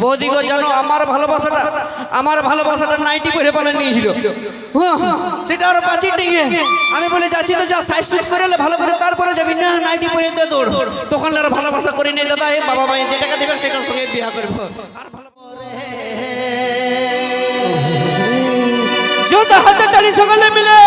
বৌদি গো জানো আমার ভালোবাসাটা আমার ভালোবাসাটা নাইটি পরে পালন নিয়েছিল। হ্যাঁ, হ্যাঁ, সেটা আর টিকে আমি বলে যাচ্ছি তো যা সাইজ সুইচ করে ভালো করে তারপরে যাবি। না নাইটি পরে দে দৌড়। তখন আর ভালোবাসা করে নেই দাদা এ বাবা মায়ের যে টাকা দেবে সেটার সঙ্গে বিয়া করব। আর ভালো হাতে তালি সকলে মিলে।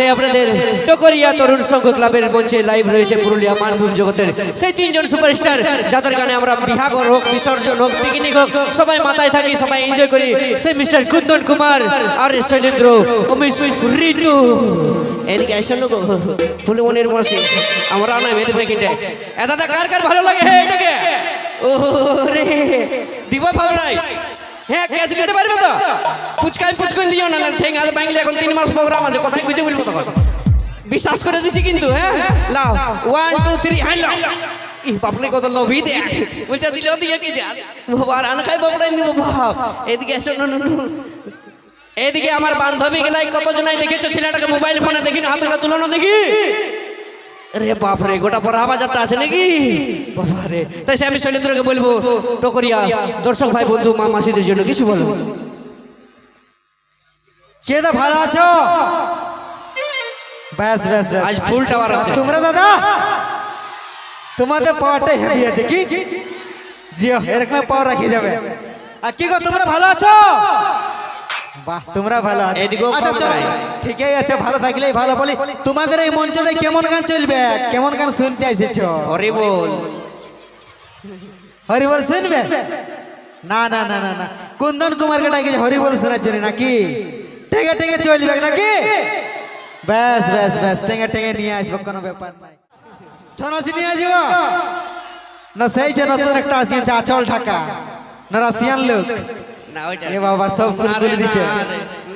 তাই আপনাদের টকরিয়া তরুণ সংঘ ক্লাবের মঞ্চে লাইভ রয়েছে পুরুলিয়া মানভূম জগতের। সেই তিনজন সুপারস্টার যাদের গানে আমরা বিহাগর হোক বিসর্জন হোক পিকনিক হোক সবাই মাথায় থাকি সবাই এনজয় করি। সেই মিস্টার কুন্দন কুমার আর শৈলেন্দ্র অমিত ঋতু। এদিকে আসল লোক ফুলমনির মাসি আমরা না মেধ পেকিটে এ দাদা কার কার ভালো লাগে? এটাকে। ও রে। দিবা ভাবনাই হ্যাঁ ক্যাশ নিতে পারবে তো? ফুচকাই ফুচকাই দিও না না ঠেঙ্গা বাংলা এখন তিন মাস প্রোগ্রাম আছে, কোথায় খুঁজে বলব তখন। বিশ্বাস করে দিছি কিন্তু হ্যাঁ? লাও ওয়ান টু থ্রি হ্যাঁ লাও। ই বাপরে, কত লোভি দে বলছে, দিলেও দিয়ে কি যা বাবা রান খাই বাপড়াই দিব বাপ। এদিকে এসো নো নো নো এদিকে আমার বান্ধবী গেলাই কত জনাই দেখেছ, ছেলেটাকে মোবাইল ফোনে দেখি না হাতটা তুলানো দেখি? রে বাপরে গোটা পড়া বাজারটা আছে নাকি? বাবারে তাই সে আমি শৈলেন্দ্রকে বলব টকরিয়া দর্শক ভাই বন্ধু মা মাসিদের জন্য কিছু বলব কে দা ভালো আছো? ব্যাস ব্যাস ব্যাস। আজ ফুল টাওয়ার আছে। তোমরা দাদা তোমাদের পাওয়ারটাই হেভি আছে কি? জিও এরকম পাওয়ার রাখি যাবে। আর কি গো তোমরা ভালো আছো? বাহ তোমরা ভালো আচ্ছা ঠিকই আছে ভালো থাকলেই ভালো। বলি তোমাদের এই মঞ্চটায় কেমন গান চলবে? কেমন গান শুনতে এসেছ? হরি বল। হরিবল শুনবে? না না না না না। কুন্দন কুমারকে ডাকি হরিবল শোনার জন্য নাকি? টেগে টেগে চলবে নাকি? ব্যাস ব্যাস ব্যাস টেঙ্গে টেঙ্গে নিয়ে আসব কোনো ব্যাপার নাই। ছনাছি নিয়ে আসব? না সেই যে নতুন একটা আসিয়েছে আচল ঢাকা। না রাশিয়ান লোক না ওইটা এ বাবা সব না রে, কুলকুলি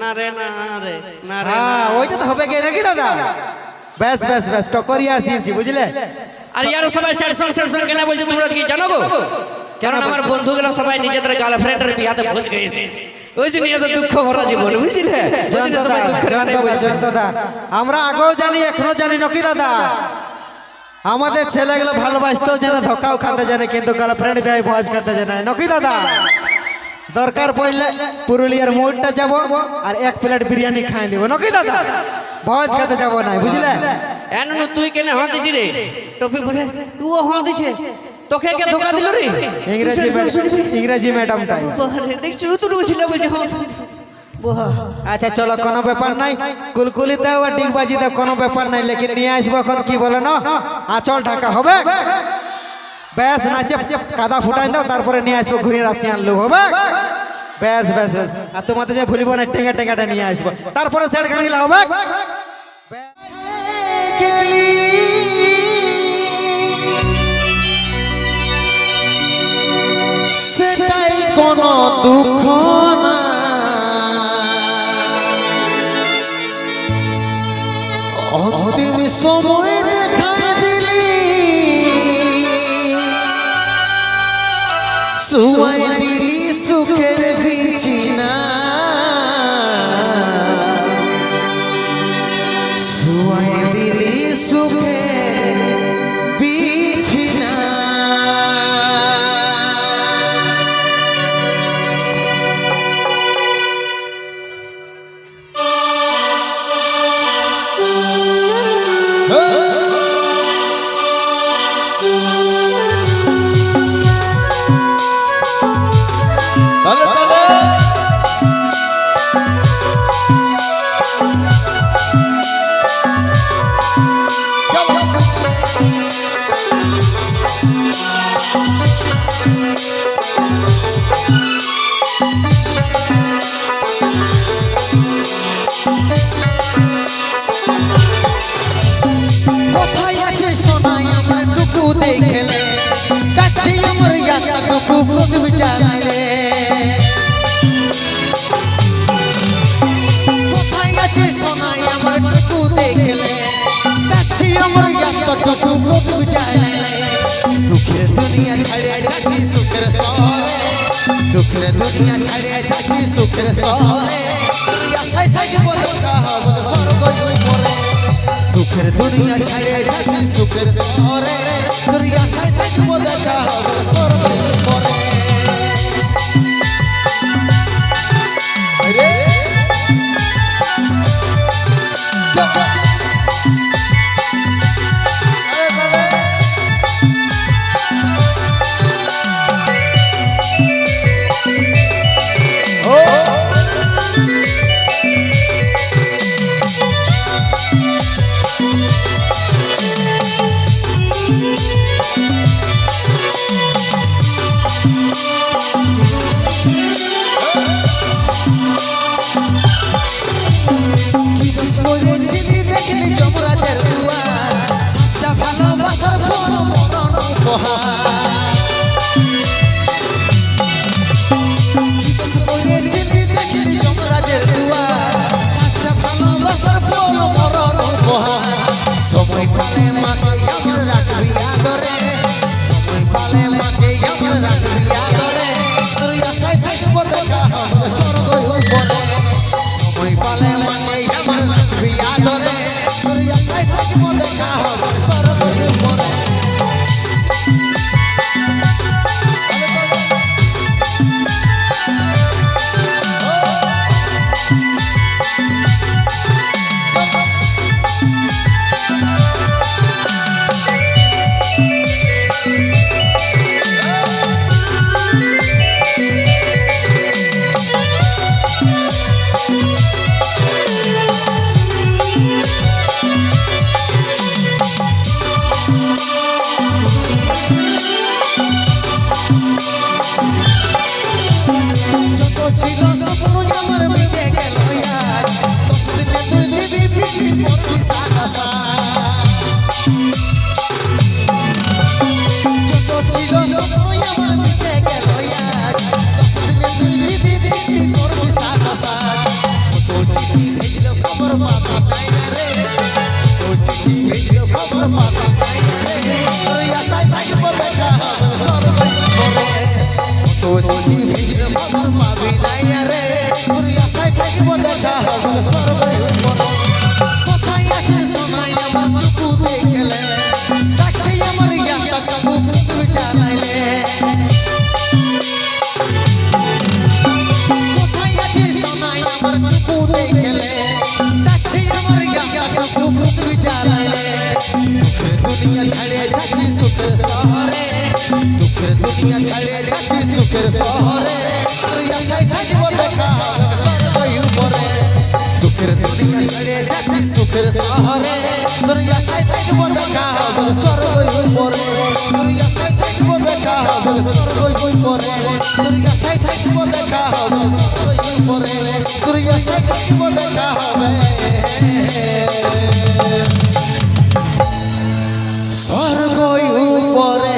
না রে, না রে না রে হ্যাঁ ওইটা তো হবে কি নাকি দাদা? ব্যাস ব্যাস ব্যাস টকরিয়া আসিয়েছি বুঝলে? আর ইয়ার সবাই স্যার সং কেন বলছে তোমরা কি জানো গো? কারণ আমার বন্ধুগুলো সবাই নিজেদের গার্লফ্রেন্ডের বিয়াতে ভোজ গেছে ওই দুঃখ ভরা জীবন বুঝলে? ওই জন্য জয়ন্ত সবাই দা, দুঃখের জয়ন্ত গানে দা, বলছে। জয়ন্ত দা। আমরা আগেও জানি এখনও জানি নাকি দাদা? আমাদের ছেলেগুলো ভালোবাসতেও জানে ধোকাও খাতে জানে কিন্তু গার্লফ্রেন্ড বিয়ে ভোজ খাতে জানে নাকি দাদা? দরকার পড়লে পুরুলিয়ার মোড়টা যাব আর এক প্লেট বিরিয়ানি খাই নিব। নাকি দাদা? ভোজ খাতে যাব না বুঝলে? এ নুনু, তুই কেন হাঁ দিছি রে? টপি পরে ও হাঁ দিছে তোকে কে ধোকা দিল রে? ইংরেজি ইংরেজি ম্যাডামটাই দেখছ তো ছিল বলছে হ্যাঁ আচ্ছা চলো কোনো ব্যাপার নাই। কুলকুলি দাও আর ডিগবাজি দাও কোনো ব্যাপার নাই লেকিন নিয়ে আসব এখন কি বলে না? আঁচল ঢাকা হবে? ব্যাস, নাচে কাদা ফুটাই দাও, তারপরে নিয়ে আসব ঘুরে রাশিয়ান লোক, হবে? ব্যাস ব্যাস ব্যাস। আর তোমাদের যে ভুলিব না, টেঙ্গা টেঙ্গাটা নিয়ে আসব। তারপরে সেট গান গিলা হবে? সেটাই কোনো দুঃখ না। অন্তিম সময় সুয়াই দিলি সুখের ছাড়ে যাচ্ছি সুখের সরে দুঃখের দুনিয়া ছাড়ে যাচ্ছি সুখের সরে আশায় দুনিয়া ছাড়ে যাচ্ছি সুখের সরে তোর আশায় থাকব দেখা পালে মানে আমার প্রিয়া ধরে দুঃখের দুনিয়া ছাড়ে যাচ্ছি, সুখের শহরে। তুই আশায় থাকব দেখা উপরে। দুঃখের দুনিয়া ছেড়ে যাচ্ছি, সুখের শহরে। তোর আশায় থাকব দেখা স্বর্গ উপরে। তোর আশায় থাকব দেখা স্বর্গ উপরে। তোর আশায় থাকব দেখা হবে। স্বর্গ উপরে।